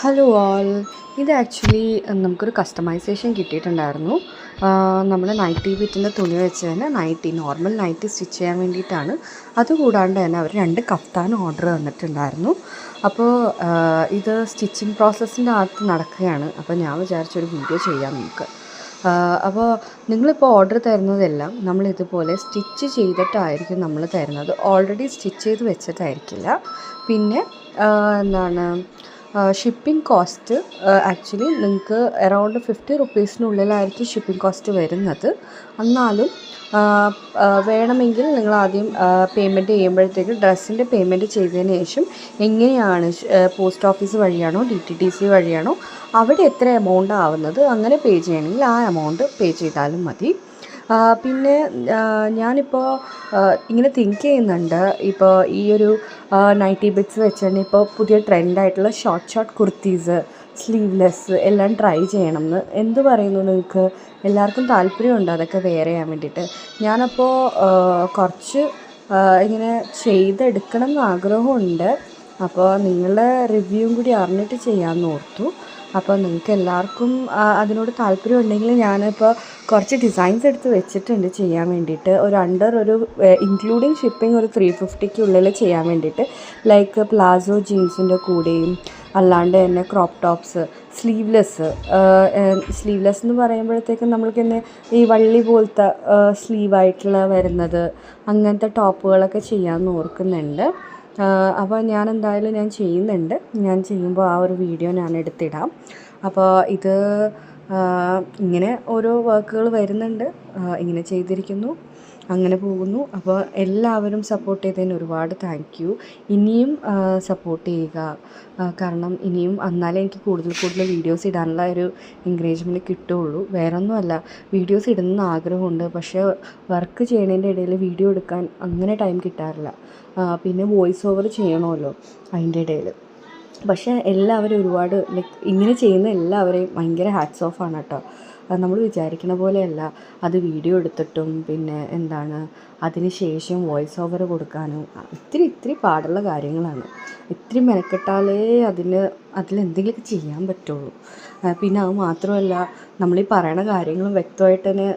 Hello ആൾ ഇത് actually നമുക്കൊരു customisation കിട്ടിയിട്ടുണ്ടായിരുന്നു. നമ്മൾ നൈറ്റി ബിറ്റിന്റെ തുണി വെച്ച് തന്നെ നൈറ്റി നോർമൽ നൈറ്റി സ്റ്റിച്ച് ചെയ്യാൻ വേണ്ടിയിട്ടാണ്. അതുകൂടാണ്ട് തന്നെ അവർ രണ്ട് കഫ്താൻ ഓർഡർ തന്നിട്ടുണ്ടായിരുന്നു. അപ്പോൾ ഇത് സ്റ്റിച്ചിങ് പ്രോസസ്സിന്റെ അകത്ത് നടക്കുകയാണ്. അപ്പോൾ ഞാൻ വിചാരിച്ചൊരു വീഡിയോ ചെയ്യാം നമുക്ക്. അപ്പോൾ നിങ്ങളിപ്പോൾ ഓർഡർ തരുന്നതെല്ലാം നമ്മൾ ഇതുപോലെ സ്റ്റിച്ച് ചെയ്തിട്ടായിരിക്കും നമ്മൾ തരുന്നത്. ഓൾറെഡി സ്റ്റിച്ച് ചെയ്ത് വെച്ചിട്ടായിരിക്കില്ല പിന്നെ എന്താണ് ഷിപ്പിംഗ് കോസ്റ്റ് ആക്ച്വലി നിങ്ങൾക്ക് എറൗണ്ട് ഫിഫ്റ്റി റുപ്പീസിനുള്ളിലായിരിക്കും ഷിപ്പിംഗ് കോസ്റ്റ് വരുന്നത്. എന്നാലും വേണമെങ്കിൽ നിങ്ങൾ ആദ്യം പേയ്മെന്റ് ചെയ്യുമ്പോഴത്തേക്ക് ഡ്രസ്സിന്റെ പേയ്മെന്റ് ചെയ്തതിന് ശേഷം എങ്ങനെയാണ് പോസ്റ്റ് ഓഫീസ് വഴിയാണോ ഡി ടി ടി സി വഴിയാണോ അവിടെ എത്ര എമൗണ്ട് ആവുന്നത് അങ്ങനെ പേ ചെയ്യണമെങ്കിൽ ആ എമൗണ്ട് പേ ചെയ്താലും മതി. പിന്നെ ഞാനിപ്പോൾ ഇങ്ങനെ തിങ്ക് ചെയ്യുന്നുണ്ട്. ഇപ്പോൾ ഈ ഒരു നൈറ്റി ബിറ്റ്സ് വെച്ച് തന്നെ ഇപ്പോൾ പുതിയ ട്രെൻഡായിട്ടുള്ള ഷോർട്ട് ഷോർട്ട് കുർത്തീസ് സ്ലീവ്ലെസ് എല്ലാം ട്രൈ ചെയ്യണം എന്ന് എന്ത് പറയുന്നു നിങ്ങൾക്ക് എല്ലാവർക്കും താല്പര്യമുണ്ട് അതൊക്കെ വെയർ ചെയ്യാൻ വേണ്ടിയിട്ട് ഞാനപ്പോൾ കുറച്ച് ഇങ്ങനെ ചെയ്തെടുക്കണം എന്ന് ആഗ്രഹമുണ്ട്. അപ്പോൾ നിങ്ങളുടെ റിവ്യൂവും കൂടി അറിഞ്ഞിട്ട് ചെയ്യാമെന്ന് ഓർത്തു. അപ്പോൾ നിങ്ങൾക്ക് എല്ലാവർക്കും അതിനോട് താല്പര്യം ഉണ്ടെങ്കിൽ ഞാനിപ്പോൾ കുറച്ച് ഡിസൈൻസ് എടുത്ത് വെച്ചിട്ടുണ്ട് ചെയ്യാൻ വേണ്ടിയിട്ട്. ഒരു അണ്ടർ ഒരു ഇൻക്ലൂഡിങ് ഷിപ്പിംഗ് ഒരു ത്രീ ഫിഫ്റ്റിക്കുള്ളിൽ ചെയ്യാൻ വേണ്ടിയിട്ട്. ലൈക്ക് പ്ലാസോ ജീൻസിന്റെ കൂടെയും അല്ലാണ്ട് തന്നെ ക്രോപ്പ് ടോപ്സ് സ്ലീവ്ലെസ് സ്ലീവ്ലെസ് എന്ന് പറയുമ്പോഴത്തേക്കും നമ്മൾക്ക് തന്നെ ഈ വള്ളി പോലത്തെ സ്ലീവായിട്ടുള്ള വരുന്നത് അങ്ങനത്തെ ടോപ്പുകളൊക്കെ ചെയ്യാമെന്ന് ഓർക്കുന്നുണ്ട്. അപ്പോൾ ഞാൻ എന്തായാലും ഞാൻ ചെയ്യുന്നുണ്ട്. ഞാൻ ചെയ്യുമ്പോൾ ആ ഒരു വീഡിയോ ഞാൻ എടുത്തിടാം അപ്പോൾ ഇത് ഇങ്ങനെ ഓരോ വർക്കുകൾ വരുന്നുണ്ട്. ഇങ്ങനെ ചെയ്തിരിക്കുന്നു. അങ്ങനെ പോകുന്നു. അപ്പോൾ എല്ലാവരും സപ്പോർട്ട് ചെയ്തതിന് ഒരുപാട് താങ്ക് യു ഇനിയും സപ്പോർട്ട് ചെയ്യുക. കാരണം ഇനിയും എന്നാലേ എനിക്ക് കൂടുതൽ കൂടുതൽ വീഡിയോസ് ഇടാനുള്ള ഒരു എൻകറേജ്മെന്റ് കിട്ടുകയുള്ളൂ. വേറൊന്നുമല്ല വീഡിയോസ് ഇടുന്ന ആഗ്രഹമുണ്ട്. പക്ഷേ വർക്ക് ചെയ്യണതിന്റെ ഇടയിൽ വീഡിയോ എടുക്കാൻ അങ്ങനെ ടൈം കിട്ടാറില്ല. പിന്നെ വോയിസ് ഓവർ ചെയ്യണമല്ലോ അതിന്റെ ഇടയിൽ. പക്ഷേ എല്ലാവരും ഒരുപാട് ലൈക്ക് ഇങ്ങനെ ചെയ്യുന്ന എല്ലാവരെയും ഭയങ്കര ഹാറ്റ്സ് ഓഫ് ആണ് കേട്ടോ നമ്മൾ വിചാരിക്കുന്ന പോലെയല്ല. അത് വീഡിയോ എടുത്തിട്ടും പിന്നെ എന്താണ് അതിന് ശേഷം വോയിസ് ഓവർ കൊടുക്കാനും ഇത്തിരി ഇത്തിരി പാടുള്ള കാര്യങ്ങളാണ്. ഇത്തിരി മെനക്കെട്ടാലേ അതിന് അതിലെന്തെങ്കിലുമൊക്കെ ചെയ്യാൻ പറ്റുള്ളൂ. പിന്നെ അത് മാത്രമല്ല നമ്മൾ ഈ പറയണ കാര്യങ്ങളും വ്യക്തമായിട്ട് തന്നെ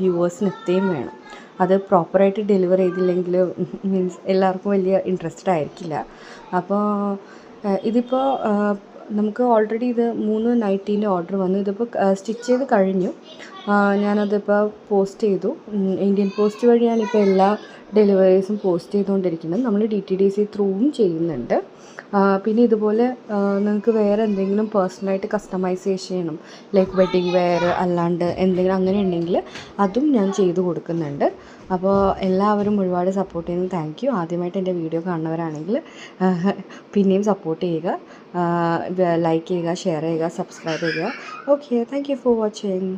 വ്യൂവേഴ്സിന് എത്തുകയും വേണം. അത് പ്രോപ്പറായിട്ട് ഡെലിവർ ചെയ്തില്ലെങ്കിൽ മീൻസ് എല്ലാവർക്കും വലിയ ഇൻട്രസ്റ്റഡ് ആയിരിക്കില്ല. അപ്പോൾ ഇതിപ്പോൾ നമുക്ക് ഓൾറെഡി ഇത് മൂന്ന് നൈറ്റീന്റെ ഓർഡർ വന്നു. ഇതിപ്പോൾ സ്റ്റിച്ച് ചെയ്ത് കഴിഞ്ഞു. ഞാനതിപ്പോൾ പോസ്റ്റ് ചെയ്തു. ഇന്ത്യൻ പോസ്റ്റ് വഴിയാണ് ഇപ്പോൾ എല്ലാ ഡെലിവറീസും പോസ്റ്റ് ചെയ്തുകൊണ്ടിരിക്കുന്നത് നമ്മൾ ഡി ടി ഡി സി ത്രൂവും ചെയ്യുന്നുണ്ട്. പിന്നെ ഇതുപോലെ നിങ്ങൾക്ക് വേറെ എന്തെങ്കിലും പേഴ്സണലായിട്ട് കസ്റ്റമൈസേഷൻ ചെയ്യണം. ലൈക്ക് വെഡിങ് വെയർ അല്ലാണ്ട് എന്തെങ്കിലും അങ്ങനെ ഉണ്ടെങ്കിൽ അതും ഞാൻ ചെയ്തു കൊടുക്കുന്നുണ്ട്. അപ്പോൾ എല്ലാവരും ഒരുപാട് സപ്പോർട്ട് ചെയ്യുന്നു. താങ്ക് യു ആദ്യമായിട്ട് എന്റെ വീഡിയോ കാണുന്നവരാണെങ്കിൽ പിന്നെയും സപ്പോർട്ട് ചെയ്യുക. ലൈക്ക് ചെയ്യുക ഷെയർ ചെയ്യുക സബ്സ്ക്രൈബ് ചെയ്യുക. Okay thank you for watching